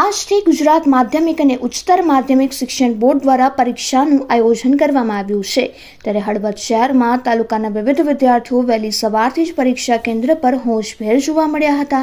આજથી ગુજરાત માધ્યમિક અને ઉચ્ચતર માધ્યમિક શિક્ષણ બોર્ડ દ્વારા પરીક્ષાનું આયોજન કરવામાં આવ્યું છે. ત્યારે હળવદ શહેરમાં તાલુકાના વિવિધ વિદ્યાર્થીઓ વહેલી સવારથી જ પરીક્ષા કેન્દ્ર પર હોશભેર જોવા મળ્યા હતા.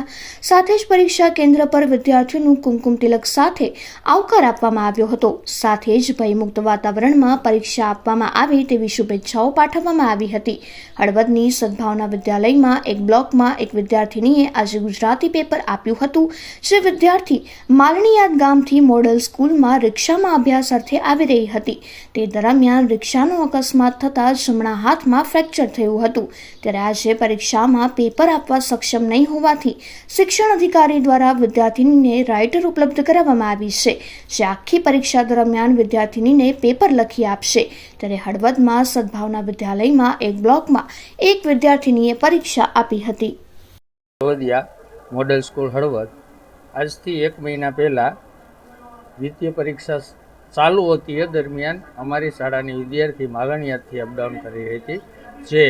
સાથે જ પરીક્ષા કેન્દ્ર પર વિદ્યાર્થીઓનું કુમકુમ તિલક સાથે આવકાર આપવામાં આવ્યો હતો. સાથે જ ભયમુક્ત વાતાવરણમાં પરીક્ષા આપવામાં આવે તેવી શુભેચ્છાઓ પાઠવવામાં આવી હતી. હળવદની સદભાવના વિદ્યાલયમાં એક બ્લોકમાં એક વિદ્યાર્થીનીએ આજે ગુજરાતી પેપર આપ્યું હતું, જે વિદ્યાર્થી માલણીયાદ ગામથી મોડલ સ્કૂલમાં રિક્ષામાં અભ્યાસ અર્થે આવી રહી હતી. તે દરમિયાન રિક્ષાનો અકસ્માત થતાં જમણા હાથમાં ફ્રેક્ચર થયું હતું. ત્યારે આજે પરીક્ષામાં પેપર આપવા સક્ષમ નહીં હોવાથી શિક્ષણ અધિકારી દ્વારા વિદ્યાર્થીનીને રાઇટર ઉપલબ્ધ કરાવવામાં આવી છે. જે આખી પરીક્ષા દરમિયાન વિદ્યાર્થીનીને પેપર લખી આપશે. ત્યારે હળવદમાં સદભાવના વિદ્યાલયમાં એક બ્લોકમાં એક વિદ્યાર્થીનીએ પરીક્ષા આપી હતી. Model school Halvad. આજથી એક મહિના પહેલાં દ્વિતીય પરીક્ષા ચાલુ હતી એ દરમિયાન અમારી શાળાની વિદ્યાર્થી માલણિયાદથી અપડાઉન કરી રહી હતી, જે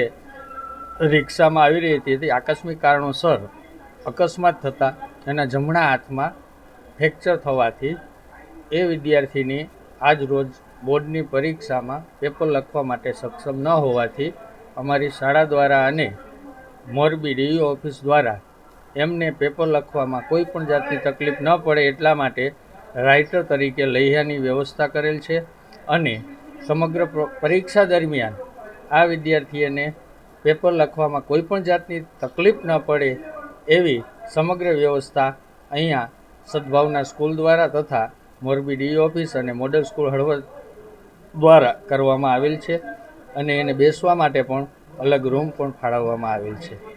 રિક્ષામાં આવી રહી હતી. આકસ્મિક કારણોસર અકસ્માત થતાં એના જમણા હાથમાં ફ્રેક્ચર થવાથી એ વિદ્યાર્થીની આજ રોજ બોર્ડની પરીક્ષામાં પેપર લખવા માટે સક્ષમ ન હોવાથી અમારી શાળા દ્વારા અને મોરબી ડીઈઓ ઓફિસ દ્વારા એમને પેપર લખવામાં કોઈ પણ જાતની તકલીફ ન પડે એટલા માટે રાઇટર તરીકે લૈહાની વ્યવસ્થા કરેલ છે અને સમગ્ર પરીક્ષા દરમિયાન આ વિદ્યાર્થીઓને પેપર લખવામાં કોઈ પણ જાતની તકલીફ ન પડે એવી સમગ્ર વ્યવસ્થા અહીંયા સદભાવના સ્કૂલ દ્વારા તથા મોરબી ડી ઓફિસ અને મોડલ સ્કૂલ હળવદ દ્વારા કરવામાં આવેલ છે અને એને બેસવા માટે પણ અલગ રૂમ પણ ફાળવવામાં આવેલ છે.